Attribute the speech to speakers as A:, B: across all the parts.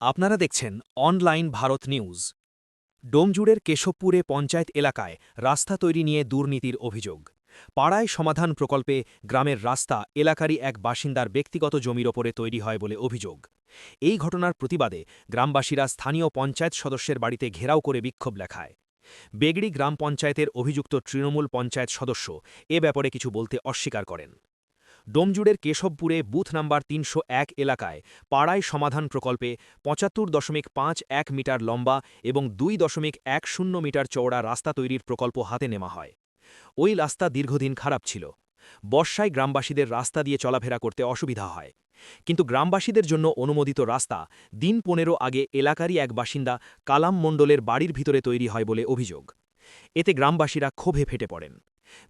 A: আপনারা দেখছেন online Bharat news. ডোমজুড়ের কেশবপুরে পঞ্চায়েত এলাকায় রাস্তা তৈরি নিয়ে দুর্নীতির অভিযোগ। পাড়ায় সমাধান প্রকল্পে গ্রামের রাস্তা এলাকারই এক বাসিন্দার ব্যক্তিগত জমির ওপরে তৈরি হয় বলে অভিযোগ। এই ঘটনার প্রতিবাদে গ্রামবাসীরা স্থানীয় পঞ্চায়েত সদস্যের বাড়িতে ঘেরাও করে বিক্ষোভ লেখায় বেগড়ি গ্রাম পঞ্চায়েতের অভিযুক্ত তৃণমূল পঞ্চায়েত সদস্য এ ব্যাপারে কিছু বলতে অস্বীকার করেন। ডোমজুড়ের কেশবপুরে বুথ নাম্বার তিনশো এক এলাকায় পাড়ায় সমাধান প্রকল্পে পঁচাত্তর দশমিক পাঁচ এক মিটার লম্বা এবং দুই দশমিক এক শূন্য মিটার চওড়া রাস্তা তৈরির প্রকল্প হাতে নেওয়া হয়। ওই রাস্তা দীর্ঘদিন খারাপ ছিল। বর্ষায় গ্রামবাসীদের রাস্তা দিয়ে চলাফেরা করতে অসুবিধা হয়। কিন্তু গ্রামবাসীদের জন্য অনুমোদিত রাস্তা দিন পনেরো আগে এলাকারই এক বাসিন্দা কালাম মণ্ডলের বাড়ির ভিতরে তৈরি হয় বলে অভিযোগ। এতে গ্রামবাসীরা ক্ষোভে ফেটে পড়েন।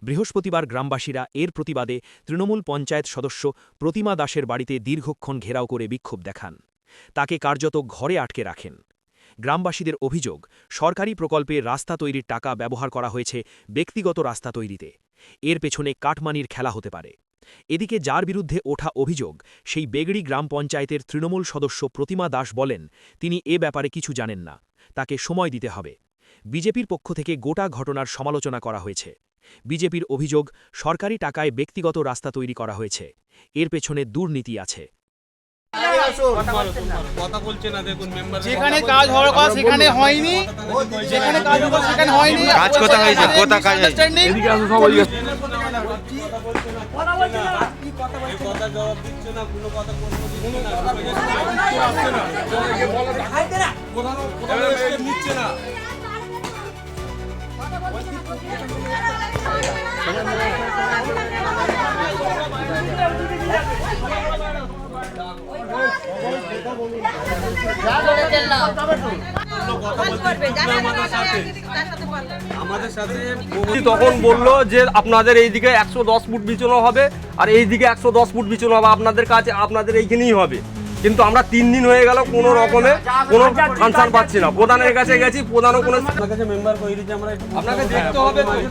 A: বৃহস্পতিবার গ্রামবাসীরা এর প্রতিবাদে তৃণমূল পঞ্চায়েত সদস্য প্রতিমা দাসের বাড়িতে দীর্ঘক্ষণ ঘেরাও করে বিক্ষোভ দেখান। তাকে কার্যত ঘরে আটকে রাখেন। গ্রামবাসীদের অভিযোগ, সরকারি প্রকল্পে রাস্তা তৈরির টাকা ব্যবহার করা হয়েছে ব্যক্তিগত রাস্তা তৈরিতে। এর পেছনে কাটমানির খেলা হতে পারে। এদিকে যার বিরুদ্ধে ওঠা অভিযোগ, সেই বেগড়ি গ্রাম পঞ্চায়েতের তৃণমূল সদস্য প্রতিমা দাস বলেন, তিনি এ ব্যাপারে কিছু জানেন না। তাকে সময় দিতে হবে। বিজেপির পক্ষ থেকে গোটা ঘটনার সমালোচনা করা হয়েছে। বিজেপির অভিযোগ সরকারি টাকায় ব্যক্তিগত রাস্তা তৈরি করা হয়েছে। এর পেছনে দুর্নীতি আছে।
B: কথা
C: যেখানে কাজ হওয়ার কথা সেখানে হয়নি। যেখানে কাজ হওয়ার কথা সেখানে হয়নি।
D: কাজ কোথায় হয়েছে? কোথায় কাজ হয়েছে?
B: কথা জবাব দিচ্ছে না কথা
E: তখন বলল যে আপনাদের এইদিকে একশো দশ ফুট বিছানো হবে আর এইদিকে একশো দশ ফুট বিছানো হবে। আপনাদের কাছে আপনাদের এইখানেই হবে। কিন্তু আমরা তিন দিন হয়ে গেল কোনো রকমে কোনো ফাংশন পাচ্ছি না। প্রধানের কাছে গেছি প্রধানও কোনো
B: কাছে মেম্বার আমরা
E: আপনাকে দেখতে হবে
B: হ্যাঁ,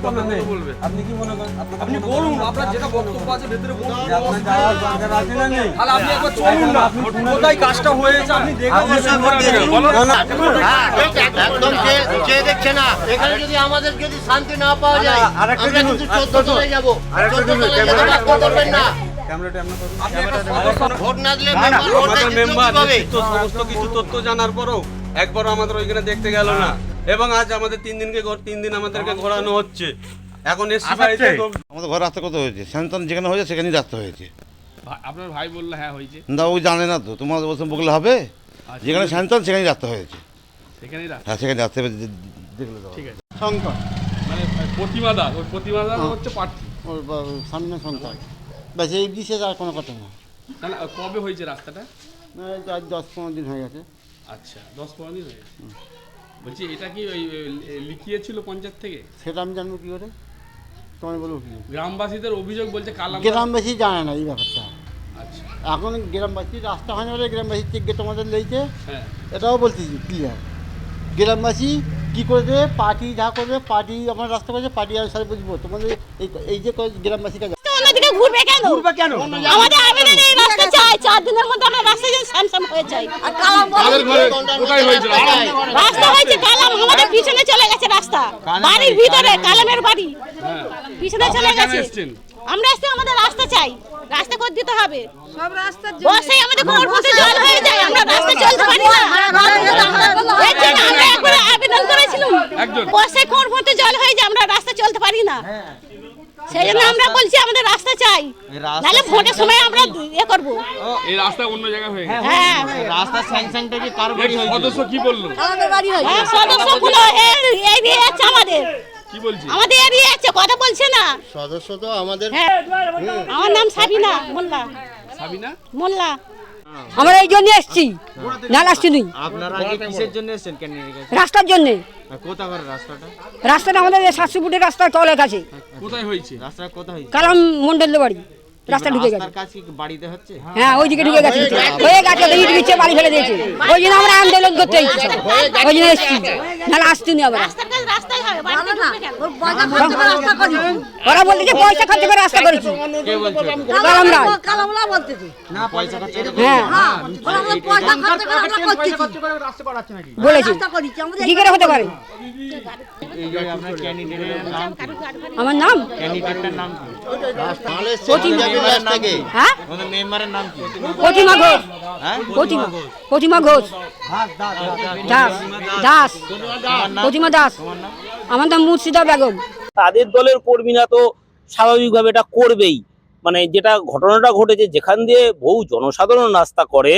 E: আপনি
B: কি মনে করেন?
E: আপনি বলুন আপনার যেটা বক্তব্য আছে ভেতরে বলুন।
B: যে আপনার যাওয়ার দরকার আছে না নেই
E: তাহলে আপনি একবার চলুন না। কোথায় কাজটা হয়েছে আপনি দেখে
F: একদম চেয়ে চেয়ে দেখছে না এখানে যদি আমাদের যদি শান্তি না পাওয়া যায় আমরা কিন্তু চোদ্দ চলে যাব। করবেন না।
B: ক্যামেরাটা আপনার করুন।
F: ভোট না দিলে মেম্বার ভোট
E: আমাদের
F: দেয়
E: মেম্বার
F: কীভাবে?
E: সমস্ত কিছু তথ্য জানার পরও একবারও আমাদের ওইখানে দেখতে গেল না। এবং আজ আমাদের তিন দিনকে তিন দিন আমাদেরকে ঘোরানো হচ্ছে। এখন এসছি বাড়িতে
D: আমাদের ঘর রাস্তা কত হয়েছে? স্যান্তান যেখানে হয়েছে সেখানেই রাস্তা হয়েছে।
G: আপনার ভাই বলল হ্যাঁ হয়েছে।
D: না জানে না তো। তোমার ওসব বললে হবে? যেখানে স্যান্তান সেখানেই রাস্তা হয়েছে।
G: সেখানেই
D: হ্যাঁ সেখানে রাস্তা হয়েছে, দেখলে তো
G: ঠিক আছে। মানে প্রতিমা দাস ওই প্রতিমা দাস হচ্ছে প্রার্থী।
H: ওর সামনে সন্তান ব্যাস এই বিশেষ আর কোনো কথা না।
G: না, কবে হয়েছে রাস্তাটা?
H: আজ দশ পনেরো দিন হয়ে গেছে।
G: আচ্ছা দশ পনেরো দিন হয়ে গেছে। বলছি এটা কি ওই লিখিয়েছিল পঞ্চায়েত থেকে?
H: সেটা আমি জানব কী করে? তোমার বলব কি
G: গ্রামবাসীদের অভিযোগ বলছে কালাম
H: গ্রামবাসী জানে না এই ব্যাপারটা।
G: আচ্ছা।
H: এখন গ্রামবাসী রাস্তা হয় না বলে গ্রামবাসী থেকে তোমাদের লেইছে?
G: হ্যাঁ।
H: এটাও বলতেছি ক্লিয়ার গ্রামবাসী কী করবে পার্টি যা করবে পার্টি আমার রাস্তা করছে পার্টি অনুসারে বুঝব। তোমাদের এই এই যে
I: অন্যদিকে ঘুরবে কেন? ঘুরবে কেন? আমাদের আবেদন এই রাস্তা চাই চার দিনের মধ্যে আমরা রাস্তা যেন স্যামসাম হয়ে যাই। আর কালাম
G: কোথায় হয়েছে। রাস্তা?
I: রাস্তা হয়েছে কালাম আমাদের পিছনে চলে গেছে রাস্তা। বাড়ির ভিতরে কালামের বাড়ি।
G: হ্যাঁ।
I: পিছনে চলে গেছে। আমরা এসে আমাদের রাস্তা চাই। রাস্তা করে দিতে হবে। সব রাস্তা বর্ষায় আমাদের কোমর পর্যন্ত জল হয়ে যায় আমরা রাস্তা চলতে পারি না। আমরা একবার আবেদন করেছিলাম।
G: একজন।
I: বর্ষায় কোমর পর্যন্ত জল হয়ে যায় আমরা রাস্তা চলতে পারি না। সেই জন্য আমরা বলছি আমাদের রাস্তা চাই। নাহলে ভোটের সময় আমরা ইয়ে করব।
G: এই রাস্তা অন্য জায়গায় হয়ে গেছে।
I: হ্যাঁ।
H: রাস্তা স্যাংশনটা কি কার
G: এই সদস্য কি বলল?
I: হ্যাঁ সদস্যগুলো এরিয়ে আছে আমাদের।
G: কি বলছি?
I: আমাদের এরিয়ে আছে কথা বলছে না।
F: সদস্য তো আমাদের
I: হ্যাঁ আমার নাম সাবিনা মোল্লা।
G: সাবিনা?
I: মোল্লা।
J: আমরা এই জন্য এসছি। না আসছি নি
B: আপনারা আগে কিসের জন্য এসেছেন?
J: রাস্তার জন্যে।
B: কোথা করে রাস্তাটা?
J: রাস্তাটা আমাদের এই সাতশো ফুটের রাস্তা চলে গেছে।
G: কোথায় হয়েছে?
B: রাস্তা কোথায় হয়েছে
J: কালাম মন্ডলের বাড়ি। রাস্তা ঢুকে গেছে।
C: রাস্তার কাজ কি বাড়িতে হচ্ছে?
J: হ্যাঁ ওই দিকে ঢুকে গেছে। হয়ে গেছে। ইট বাড়ি ফেলে দিয়েছে। ওই জন্য আমরা আন্দোলন করতে ওই জন্য এসেছি। নাহলে আসছি না আমরা
I: রাস্তার কাজ রাস্তায় হবে বাড়িতে ঢুকবে কেন?
J: ওরা বলতে যে পয়সা খরচ করে রাস্তা করেছি।
C: কে বলছে?
J: কালাম রায়
C: না পয়সা খরচ করে
J: হ্যাঁ
C: রাস্তা বাড়াচ্ছে নাকি?
J: বলেছি। কি করে হতে পারে?
C: এই যে আপনার ক্যান্ডিডেটের নাম
J: আমার নাম?
C: নাম কি?
J: হ্যাঁ?
C: মেম্বারের নাম কি?
J: প্রতিমা ঘোষ।
C: হ্যাঁ?
J: প্রতিমা প্রতিমা ঘোষ। দাস দাস প্রতিমা দাস। আমার নাম মুর্শিদা বেগম।
K: তাদের দলের কর্মীরা তো স্বাভাবিকভাবে এটা করবেই। মানে যেটা ঘটনাটা ঘটেছে যেখান দিয়ে বহু জনসাধারণ রাস্তা করে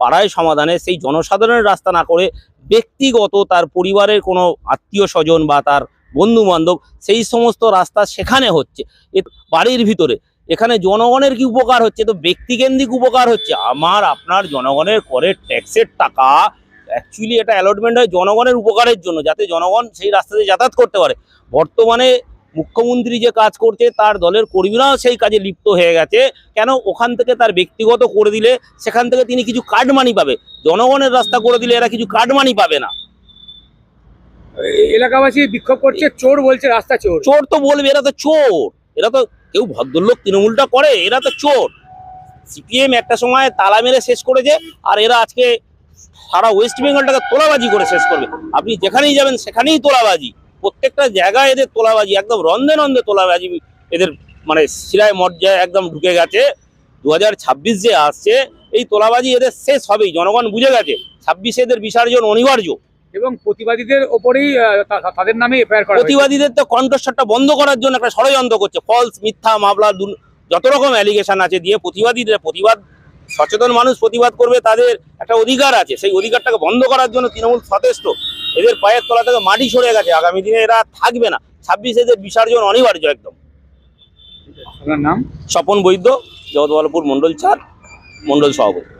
K: পাড়ায় সমাধানে সেই জনসাধারণের রাস্তা না করে ব্যক্তিগত তার পরিবারের কোনো আত্মীয় স্বজন বা তার বন্ধু বান্ধব সেই সমস্ত রাস্তা সেখানে হচ্ছে। এ বাড়ির ভিতরে এখানে জনগণের কি উপকার হচ্ছে? তো ব্যক্তিকেন্দ্রিক উপকার হচ্ছে। আমার আপনার জনগণের করের ট্যাক্সের টাকা অ্যাকচুয়ালি এটা অ্যালটমেন্ট হয় জনগণের উপকারের জন্য যাতে জনগণ সেই রাস্তাতে যাতায়াত করতে পারে। বর্তমানে মুখ্যমন্ত্রী যে কাজ করছে তার দলের কর্মীরাও সেই কাজে লিপ্ত হয়ে গেছে। কেন? ওখান থেকে তার ব্যক্তিগত করে দিলে সেখান থেকে তিনি কিছু কার্ড মানি পাবে। জনগণের রাস্তা করে দিলে এরা কিছু কার্ড মানি পাবে না।
E: এলাকাবাসী বিক্ষোভ করছে চোর বলছে রাস্তা চোর।
K: চোর তো বলবে এরা তো চোর। এরা তো কেউ ভদ্রলোক তৃণমূলটা করে, এরা তো চোর। সিপিএম একটা সময় তালা মেরে শেষ করেছে, আর এরা আজকে সারা ওয়েস্ট বেঙ্গলটাকে তোলাবাজি করে শেষ করবে। আপনি যেখানেই যাবেন, সেখানেই তোলাবাজি। প্রত্যেকটা জায়গায় এদের তোলাবাজি, একদম রন্ধে রন্ধে তোলাবাজি এদের মানে শিরায় মর্যায় একদম ঢুকে গেছে। দু যে আসছে, এই তোলাবাজি এদের শেষ হবেই, জনগণ বুঝে গেছে। ছাব্বিশে এদের বিসর্জন অনিবার্য।
E: এবং প্রতিবাদীদের ওপরেই তাদের নামে এফআইআর করা
K: প্রতিবাদীদের তো কণ্ঠস্বরটা বন্ধ করার জন্য একটা ষড়যন্ত্র করছে। ফলস মিথ্যা মামলা যত রকম অ্যালিগেশন আছে দিয়ে প্রতিবাদীদের প্রতিবাদ সচেতন মানুষ প্রতিবাদ করবে তাদের একটা অধিকার আছে। সেই অধিকারটাকে বন্ধ করার জন্য তৃণমূল সচেষ্ট এদের পায়ের তলা থেকে মাটি সরে গেছে। আগামী দিনে এরা থাকবে না। ছাব্বিশ এদের বিসর্জন অনিবার্য একদম।
E: আপনার নাম?
K: স্বপন বৈদ্য জগৎবল্লভপুর মন্ডল চার মণ্ডল সভাপতি।